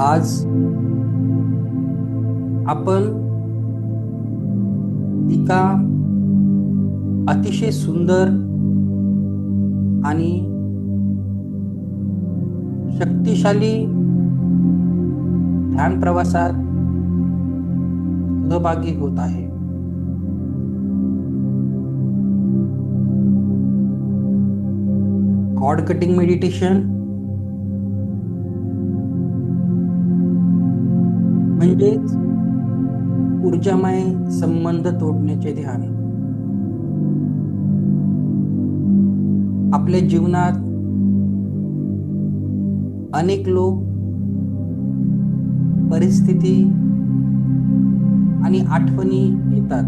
आज आपण एका अतिशय सुंदर आणि शक्तिशाली ध्यान प्रवासात सहभागी होत आहे. कॉड कटिंग मेडिटेशन म्हणजेच ऊर्जामय संबंध तोडण्याचे ध्यान. आपल्या जीवनात अनेक लोक परिस्थिती आणि आठवणी येतात.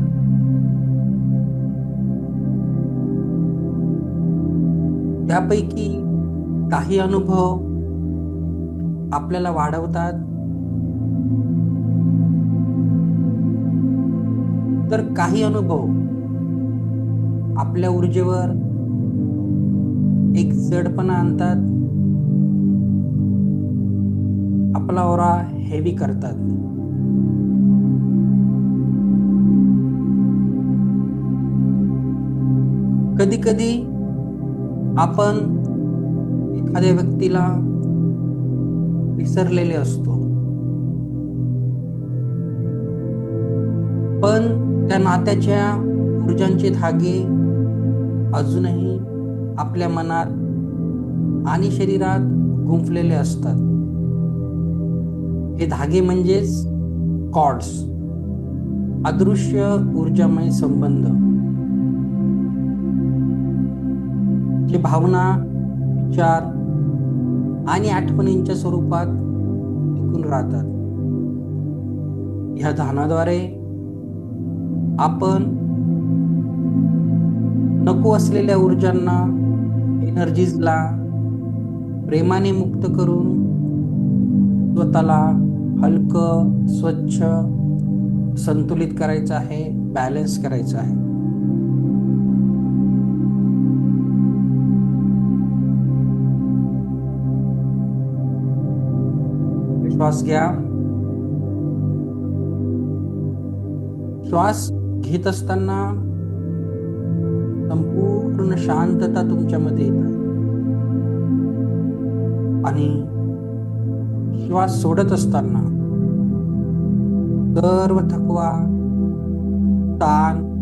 त्यापैकी काही अनुभव आपल्याला वाढवतात. तर काही अनुभव आपल्या ऊर्जेवर एक जडपणा आणतात. आपला ओरा हेवी करतात. कधी कधी आपण एखाद्या व्यक्तीला विसरलेले असतो. पण त्या नात्याच्या ऊर्जांचे धागे अजूनही आपल्या मनात आणि शरीरात गुंफलेले असतात. हे धागे म्हणजेच कॉर्ड्स अदृश्य ऊर्जामय संबंध. जे भावना विचार आणि आठवणींच्या स्वरूपात टिकून राहतात. ह्या ध्यानाद्वारे आपण नको असलेल्या ऊर्जांना एनर्जीजला प्रेमाने मुक्त करून स्वतःला हलकं स्वच्छ संतुलित करायचं आहे बॅलन्स करायचं आहे. श्वास घ्या. श्वास घेत असताना संपूर्ण शांतता तुमच्यामध्ये येत आहे. आणि श्वास सोडत असताना सर्व थकवा ताण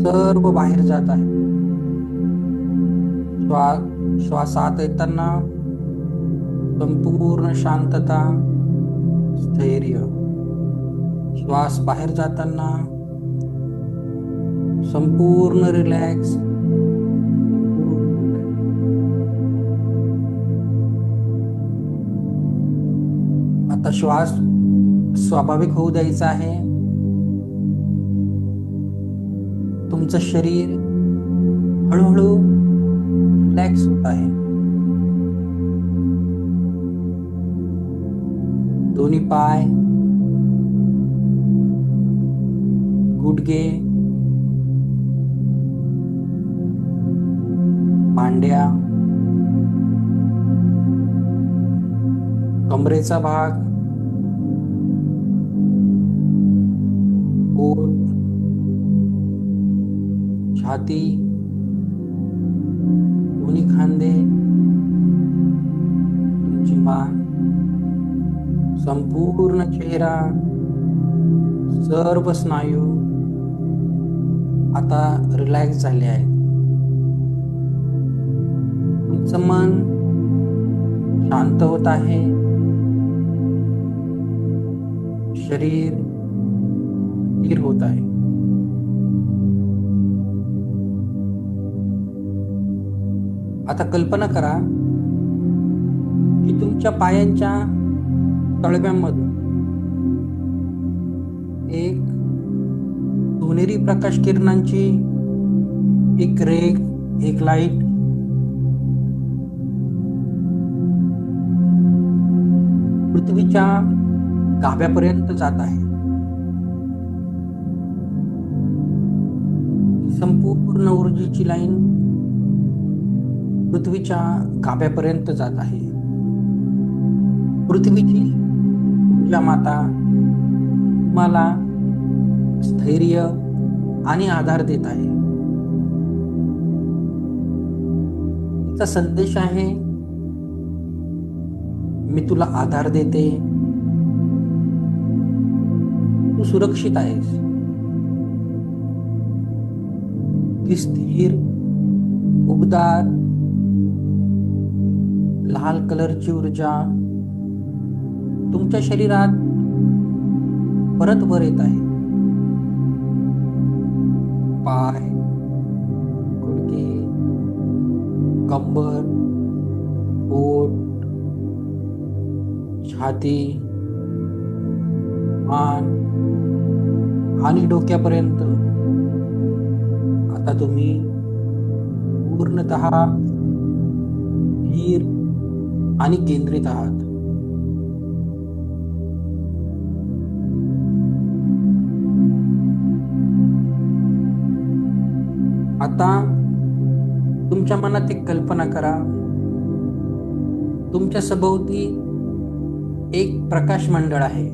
सर्व बाहेर जात आहे. श्वास श्वासात येताना संपूर्ण शांतता स्थैर्य. श्वास बाहेर जाताना संपूर्ण रिलॅक्स आता श्वास स्वाभाविक होऊ द्यायचा आहे. तुमचं शरीर हळूहळू रिलॅक्स होत आहे. दोन्ही पाय गुडघे मांड्या कमरेचा भाग पोट छाती दोन्ही खांदे तुमची मान संपूर्ण चेहरा सर्व स्नायू आता रिलॅक्स झाले आहेत. तुमचं मन शांत होत आहे. शरीर स्थिर होत आहे. आता कल्पना करा की तुमच्या पायांच्या तळव्यांमधून एक सोनेरी प्रकाश किरणांची एक रेग एक लाइट पृथ्वीच्या गाभ्यापर्यंत जात आहे. संपूर्ण ऊर्जेची लाईन पृथ्वीच्या गाभ्यापर्यंत जात आहे. पृथ्वीची ऊर्जा माता मला स्थैर्य आणि आधार देत आहे. तिचा संदेश आहे मी तुला आधार देते. तू सुरक्षित आहेस. ती स्थिर उबदार लाल कलरची ऊर्जा तुमच्या शरीरात परत वर येत आहे. पाय कुडके कंबर पोट छाती मान आणि डोक्यापर्यंत आता तुम्ही पूर्णत स्थिर आणि केंद्रित आहात. आता तुमच्या मनात एक कल्पना करा. तुमच्या सभोवती एक प्रकाश मंडळ आहे.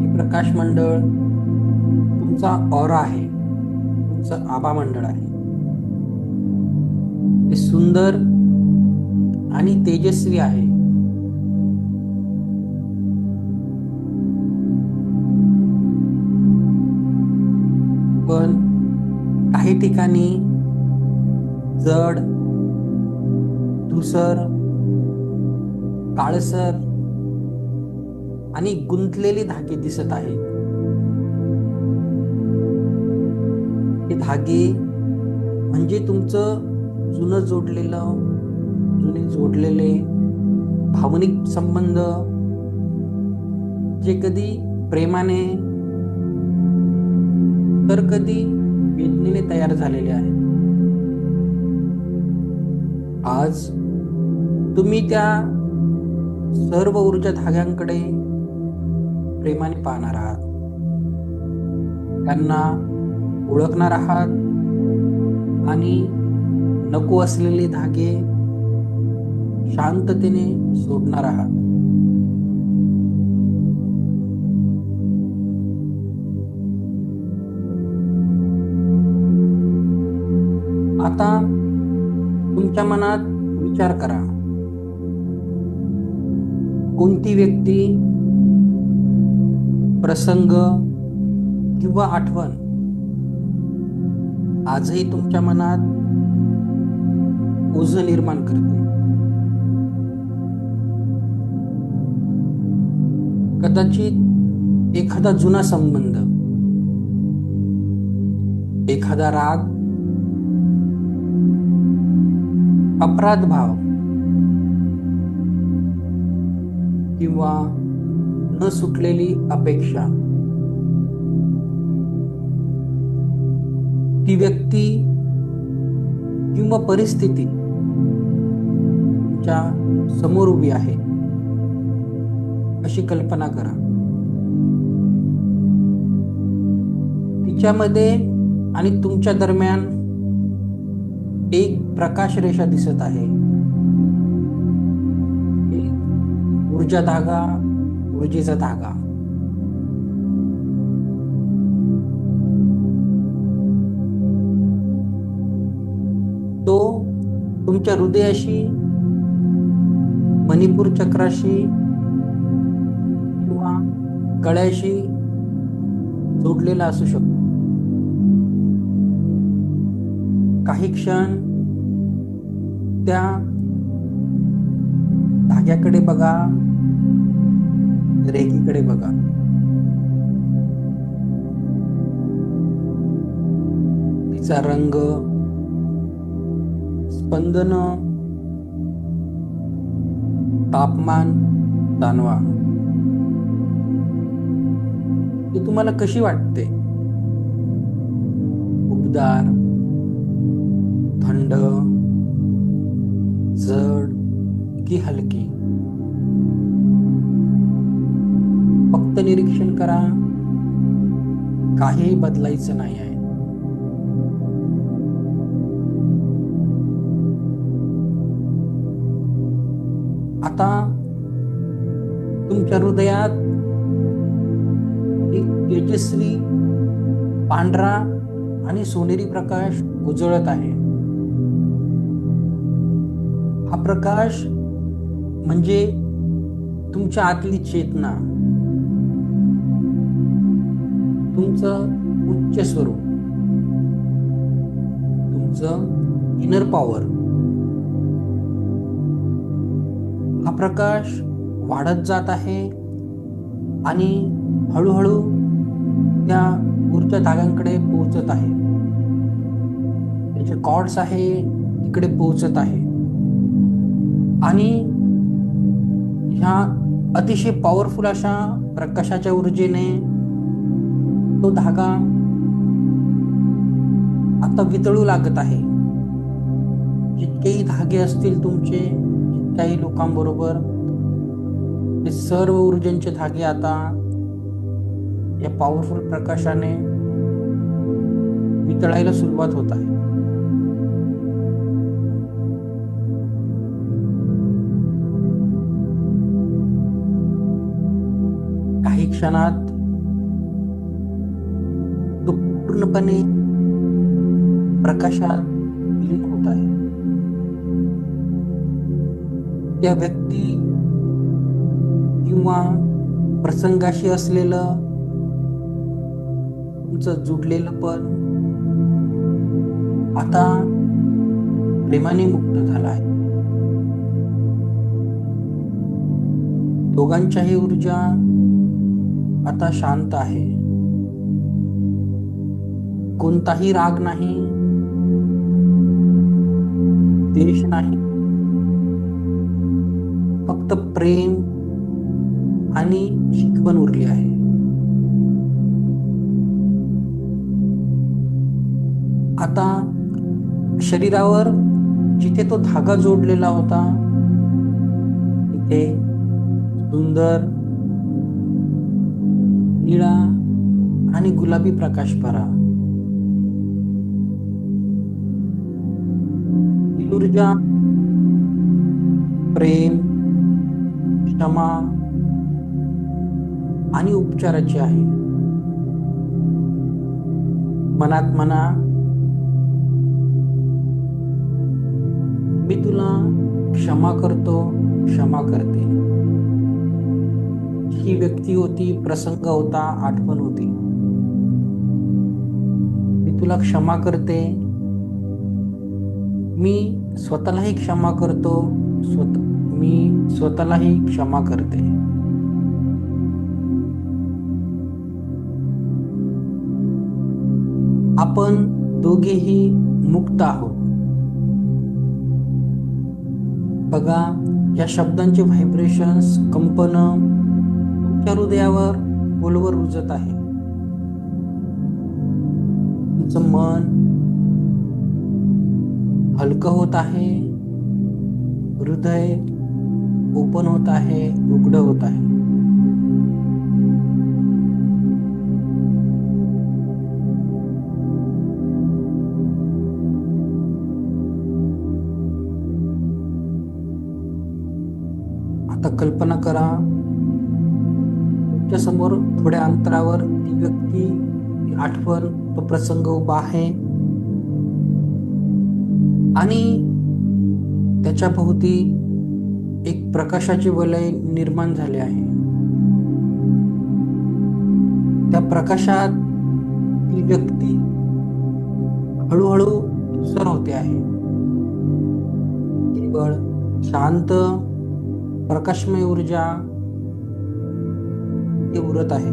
हे प्रकाश मंडळ तुमचा ऑरा आहे. तुमचं आबा मंडळ आहे. ते सुंदर आणि तेजस्वी आहे. ठिकाणी जड धुसर काळसर आणि गुंतलेली धागे दिसत आहेत. हे धागे म्हणजे तुमचं जुनं जोडलेलं जुने जोडलेले भावनिक संबंध जे कधी प्रेमाने तर कधी वेदनेने तयार झालेले आहेत. आज तुम्ही त्या सर्व ऊर्जा धाग्यांकडे प्रेमाने पाहणार आहात. त्यांना ओळखणार आहात आणि नको असलेले धागे शांततेने सोडणार आहात. तुमच्या मनात विचार करा. कोणती व्यक्ती प्रसंग किंवा आठवण आजही तुमच्या मनात ओझ निर्माण करते? कदाचित एखादा जुना संबंध एखादा राग अपराध भाव किंवा न सुटलेली अपेक्षा. ती व्यक्ती किंवा परिस्थिती च्या समोर उभी आहे अशी कल्पना करा. तिच्यामध्ये आणि तुमच्या दरम्यान एक प्रकाश रेषा दिसत आहे. ऊर्जा धागा ऊर्जेचा धागा. तो तुमच्या हृदयाशी मणिपूर चक्राशी किंवा गळ्याशी जोडलेला असू शकतो. काही क्षण त्या धाग्याकडे बघा रेखीकडे बघा. तिचा रंग स्पंदन तापमान जाणवा ती तुम्हाला कशी वाटते? उबदार थंड जड की हलकी. फक्त निरीक्षण करा काहीही बदलायचं नाही आहे. आता तुमच्या हृदयात एक तेजस्वी पांढरा आणि सोनेरी प्रकाश उजळत आहे. हा प्रकाश म्हणजे तुमच्या आतली चेतना. तुमचं उच्च स्वरूप. तुमचं इनर पॉवर हा प्रकाश वाढत जात आहे आणि हळूहळू त्या ऊर्जा धाग्यांकडे पोहोचत आहे. त्याचे कॉर्ड्स आहे तिकडे पोहोचत आहे. आणि ह्या अतिशय पॉवरफुल अशा प्रकाशाच्या ऊर्जेने तो धागा आता वितळू लागत आहे. जितकेही धागे असतील तुमचे जितक्याही लोकांबरोबर ते सर्व ऊर्जेचे धागे आता या पॉवरफुल प्रकाशाने वितळायला सुरुवात होत आहे. क्षणात तो पूर्णपणे प्रकाशात विलीन होत आहे. त्या व्यक्ती किंवा प्रसंगाशी असलेलं तुमचं जुडलेलं पण आता प्रेमाने मुक्त झाला आहे. दोघांच्याही ऊर्जा आता शांत आहे. कोणताही राग नाही. देश नाही. फक्त प्रेम आणि शिकवण उरली आहे. आता शरीरावर जिथे तो धागा जोडलेला होता तिथे सुंदर निळा आणि गुलाबी प्रकाश भरा ऊर्जा प्रेम क्षमा आणि उपचाराची आहे. मनात मना मी तुला क्षमा करतो क्षमा करते. ही व्यक्ती होती प्रसंग होता आठवण होती. मी तुला क्षमा करते. मी स्वतःलाही क्षमा करतो. स्वत मी स्वतःलाही क्षमा करते. आपण दोघेही मुक्त आहोत. बघा या शब्दांचे व्हायब्रेशन्स कंपन तुमच्या हृदयावर बोलवर रुजत आहे. तुमचं मन हलकं होत आहे. हृदय ओपन होत आहे उघड होत आहे. आता कल्पना करा. तुमच्यासमोर थोड्या अंतरावर ती व्यक्ती आठवण तो प्रसंग उभा आहे. आणि त्याच्या भोवती एक प्रकाशाचे वलय निर्माण झाले आहे. त्या प्रकाशात ती व्यक्ती हळूहळू सर होते आहे. केवळ शांत प्रकाशमय ऊर्जा ती उरत आहे.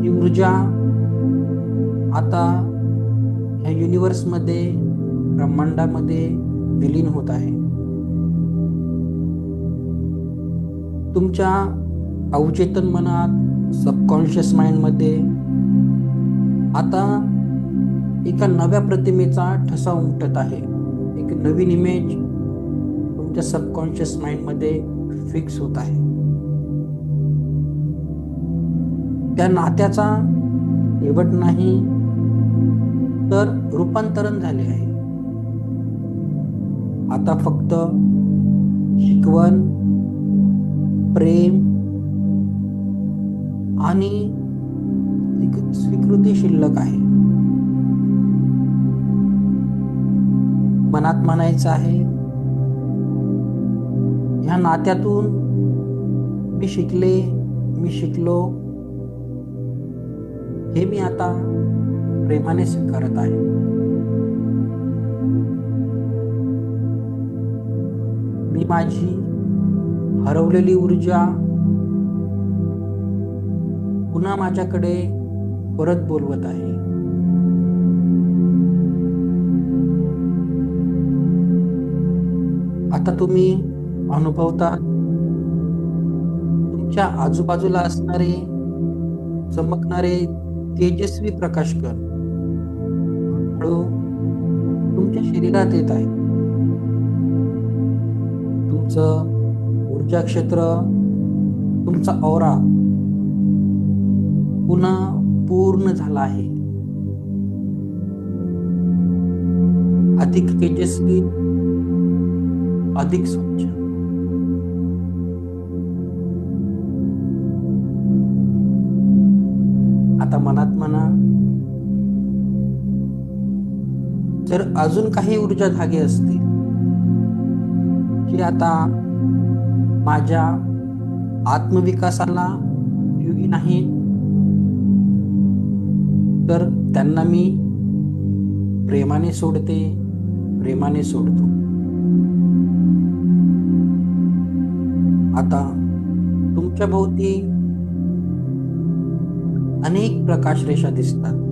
ही ऊर्जा आता ह्या युनिवर्समध्ये ब्रह्मांडामध्ये विलीन होत आहे. तुमच्या अवचेतन मनात सबकॉन्शियस माइंडमध्ये आता एका नव्या प्रतिमेचा ठसा उमटत आहे. एक नवीन इमेज तुमच्या सबकॉन्शियस माइंडमध्ये फिक्स होत आहे. त्या नात्याचा शेवट नाही तर रूपांतरण झाले आहे. आता फक्त शिकवण प्रेम आणि स्वीकृती शिल्लक आहे. मनात म्हणायचं आहे ह्या नात्यातून मी शिकले मी शिकलो हे मी आता प्रेमाने स्वीकारत आहे. मी माझी हरवलेली ऊर्जा पुन्हा माझ्याकडे परत बोलवत आहे. आता तुम्ही अनुभवता तुमच्या आजूबाजूला असणारे चमकणारे तेजस्वी प्रकाशकण हळू तुमच्या शरीरात येत आहे. तुमचं ऊर्जा क्षेत्र तुमचा औरा पुन्हा पूर्ण झाला आहे. अधिक तेजस्वी अधिक स्वच्छ. तर अजून काही ऊर्जा धागे असतील. की आता माझ्या आत्मविकासाला उपयोगी नाही तर त्यांना मी प्रेमाने सोडते प्रेमाने सोडतो. आता तुमच्या भोवती अनेक प्रकाश रेषा दिसतात.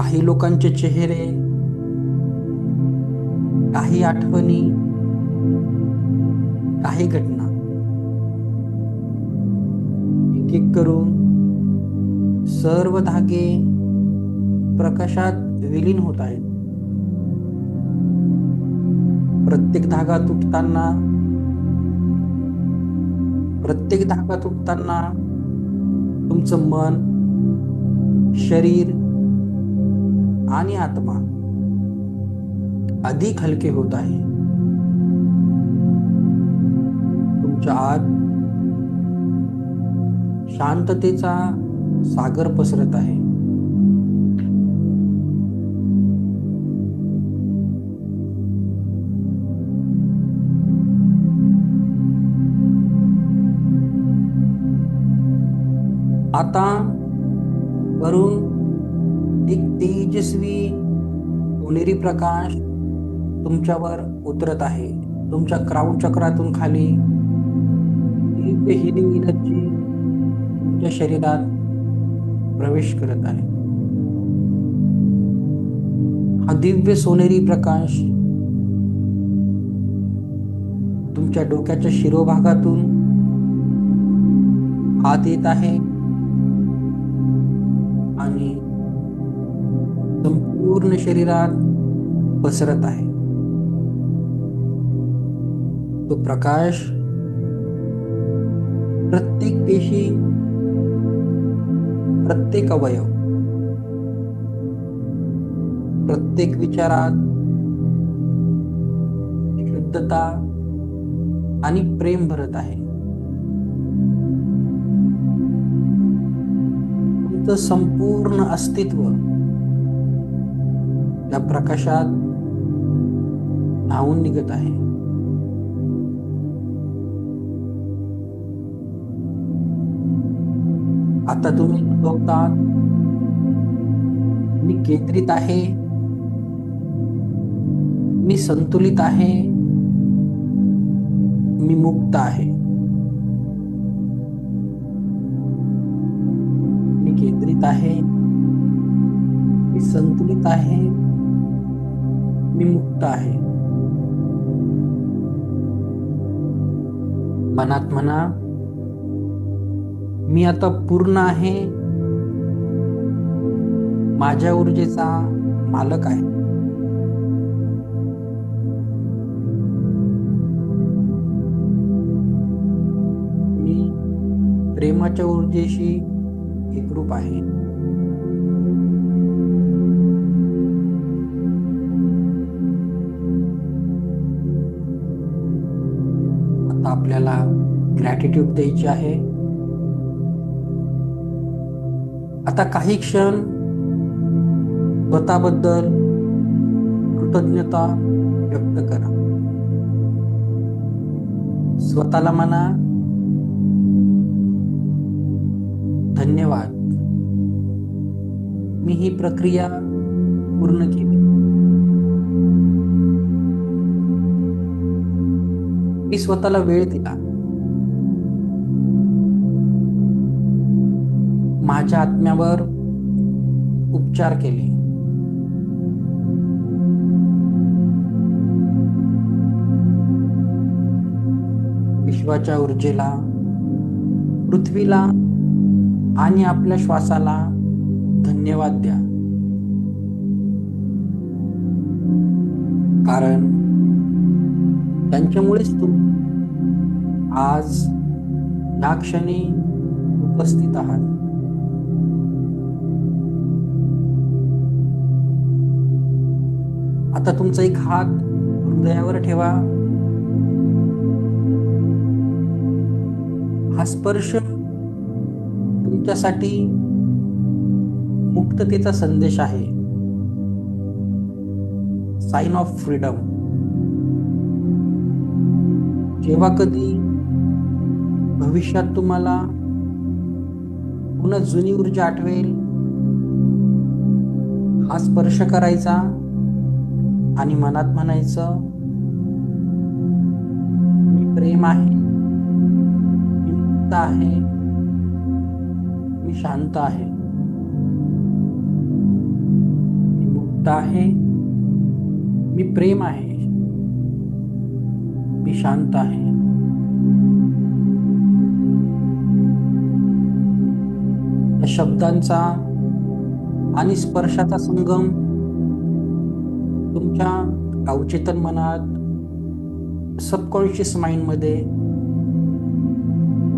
काही लोकांचे चेहरे काही आठवणी काही घटना. एक एक करून सर्व धागे प्रकाशात विलीन होत आहेत. प्रत्येक धागा तुटताना प्रत्येक धागा तुटताना तुमचं मन शरीर आणि आत्मा अधिक हलके होत आहे. तुमच्या आत शांततेचा सागर पसरत आहे. प्रकाश तुमच्यावर उतरत आहे. तुमच्या क्राऊड चक्रातून खाली हिलिंग एनर्जी तुमच्या शरीरात प्रवेश करत आहे. हा दिव्य सोनेरी प्रकाश तुमच्या डोक्याच्या शिरोभागातून आत येत आहे. आणि संपूर्ण शरीरात पसरत आहे. तो प्रकाश प्रत्येक पेशी प्रत्येक अवयव प्रत्येक विचारात शुद्धता आणि प्रेम भरत आहे. तुमचं संपूर्ण अस्तित्व या प्रकाशात धावून निघत आहे आता तुम्ही अनुभवतात मी केंद्रित आहे मी संतुलित आहे मी मुक्त आहे मी केंद्रित आहे मी संतुलित आहे मी मुक्त आहे मनात म्हणा मी आता पूर्ण आहे. माझ्या ऊर्जेचा मालक आहे. मी प्रेमाच्या ऊर्जेशी एकरूप आहे. ग्रॅटिट्यूड द्यायची आहे. आता काही क्षण स्वतःबद्दल कृतज्ञता व्यक्त करा. स्वतःला म्हणा धन्यवाद. मी ही प्रक्रिया पूर्ण केली. मी स्वतःला वेळ दिला. माझ्या आत्म्यावर उपचार केले. विश्वाच्या ऊर्जेला पृथ्वीला आणि आपल्या श्वासाला धन्यवाद द्या. कारण त्यांच्यामुळेच तू आज या क्षणी उपस्थित आहात. आता तुमचा एक हात हृदयावर ठेवा. हा स्पर्श तुमच्यासाठी मुक्ततेचा संदेश आहे. साइन ऑफ फ्रीडम जेव्हा कधी भविष्यात तुम्हाला पुन्हा जुनी ऊर्जा आठवेल हा स्पर्श करायचा. आणि मनात म्हणायचं मी प्रेम आहे मी मुक्त आहे मी शांत आहे. मी मुक्त आहे मी प्रेम आहे मी शांत आहे. या शब्दांचा आणि स्पर्शाचा संगम तुमच्या अवचेतन मनात सबकॉन्शियस माइंडमध्ये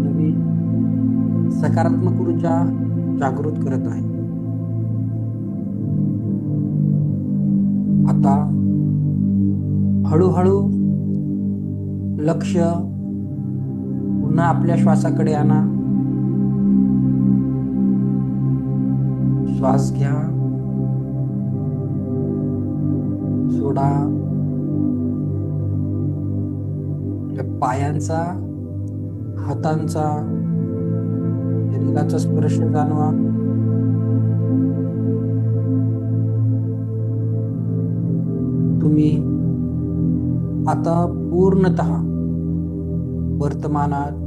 नवीन सकारात्मक ऊर्जा जागृत करत आहे. आता हळूहळू लक्ष पुन्हा आपल्या श्वासाकडे आणा. श्वास घ्या. सोडा आपल्या पायांचा हातांचा शरीराचा स्पर्श जाणवा. तुम्ही आता पूर्णत वर्तमानात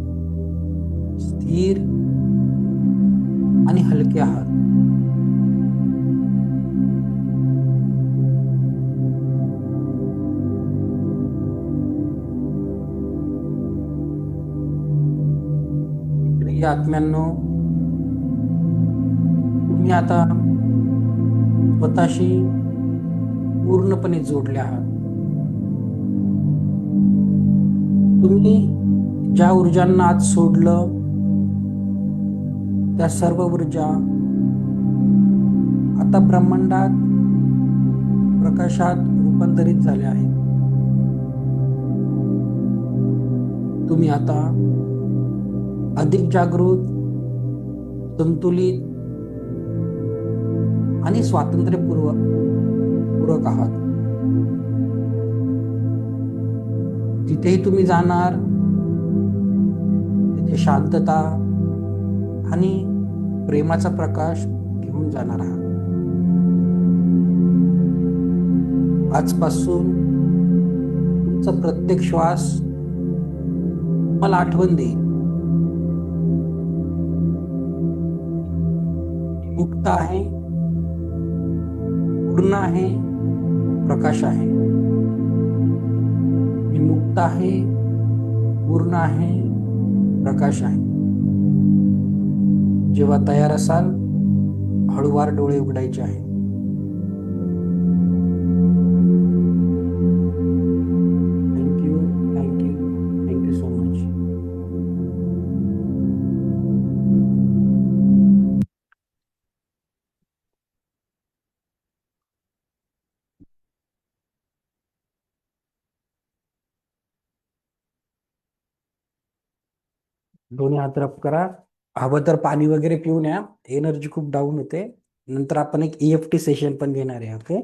स्थिर आणि हलके आहात. प्रिय आत्म्यांनो तुम्ही आता स्वतःशी पूर्णपणे जोडले आहात. तुम्ही ज्या ऊर्जांना आज सोडलं त्या सर्व ऊर्जा आता ब्रह्मांडात प्रकाशात रूपांतरित झाल्या आहेत. तुम्ही आता अधिक जागृत संतुलित आणि स्वातंत्र्यपूर्व पूरक आहात. तिथेही तुम्ही जाणार तिथे शांतता आणि प्रेमाचा प्रकाश घेऊन जाणार आहात. आजपासून तुमचा प्रत्येक श्वास मला आठवण देईल. मुक्त आहे. पूर्ण आहे. प्रकाश आहे. मी मुक्त आहे. पूर्ण आहे. प्रकाश आहे. जेव्हा तयार असाल हळूवार डोळे उघडायचे आहे दोन्ही हात रब करा. हवं तर पाणी वगैरे पिऊन या. एनर्जी खूप डाऊन होते. नंतर आपण एक ईएफटी सेशन पण घेणार आहे ओके